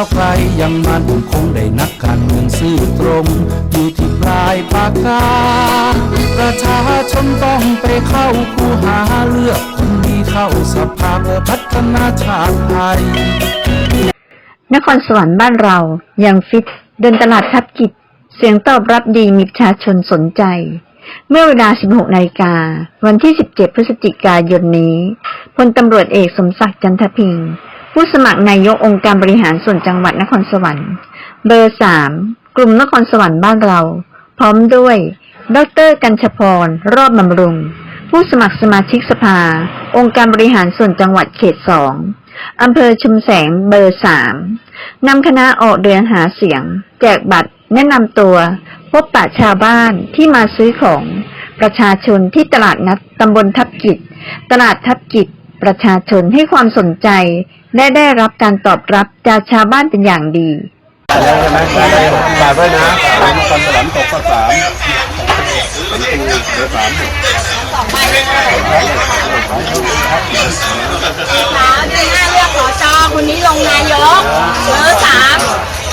าวไกลยังมันคงได้นักการเมืองซื่อตรง อยู่ที่ปลายปากกา ประชาชนต้องไปเข้าคูหาเลือกคนดีเข้าสภาเพื่อพัฒนาชาติไทย นครสวรรค์บ้านเรายังฟิตเดินตลาดทับกิจ เสียงตอบรับดีมีประชาชนสนใจเมื่อเวลา 16นาฬิกา วันที่ 17 พฤศจิกายนนี้ พลตำรวจเอกสมศักดิ์จันทพิงค์ ผู้สมัครนายกองค์การบริหารส่วนจังหวัดนครสวรรค์ เบอร์3กลุ่มนครสวรรค์บ้านเรา พร้อมด้วย ดร กัญชพร รอบบำรุง ผู้สมัครสมาชิกสภา องค์การบริหารส่วนจังหวัดเขต2อำเภอชุมแสงเบอร์สามนำคณะออกเดินหาเสียง แจกบัตร แนะนำตัว พบปะชาวบ้านที่มาซื้อของ ประชาชนที่ตลาดนัดตำบลทับกิจ ตลาดทับกิจ ประชาชนให้ความสนใจ และได้รับการตอบรับจากชาวบ้านเป็นอย่างดีใช่ไหมได้เลยฝากด้วยนะนครสวรรค์ตกข้อสามเป็นครูเบอสามสามเดือนหน้าเลือกหอจอคนนี้ลงนายกเบอร์สาม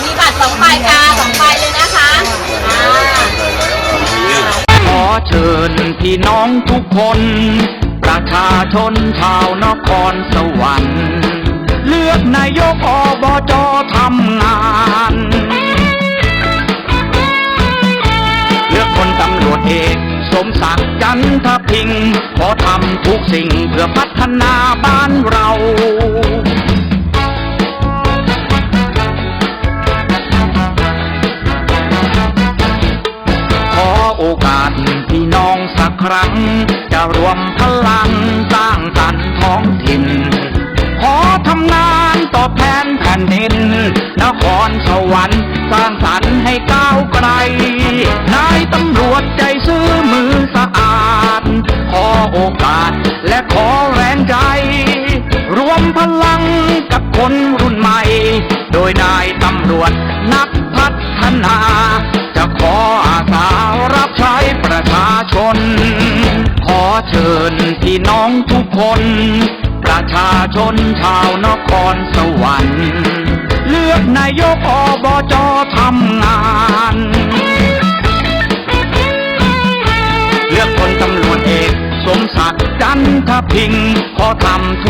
มีบัตรสองใบกาสองใบเลยนะคะอ่าขอเชิญพี่น้องทุกคน ประชาชนชาวนครสวรรค์ เลือกนายกอบจทำงาน เลือกคนตำรวจเอกสมศักดิ์จันทพิงขอทำทุกสิ่งเพื่อพัฒนาบ้านเราขอโอกาสพี่น้องสักครั้ง จะรวมพลัง นแผ่นดินนครสวรรค์สร้างสรรค์ให้ก้าวไกล นายตำรวจใจซื่อมือสะอาด ขอโอกาสและขอแรงใจ รวมพลังกับคนรุ่นใหม่ โดยนายตำรวจนักพัฒนา จะขออาสารับใช้ประชาชน ขอเชิญพี่น้องทุกคน ประชาชนชาวนครสวรรค์ นายกอบจทำงาน เลือกคนตำรวจเอก สมศักดิ์จันทพิงขอทำ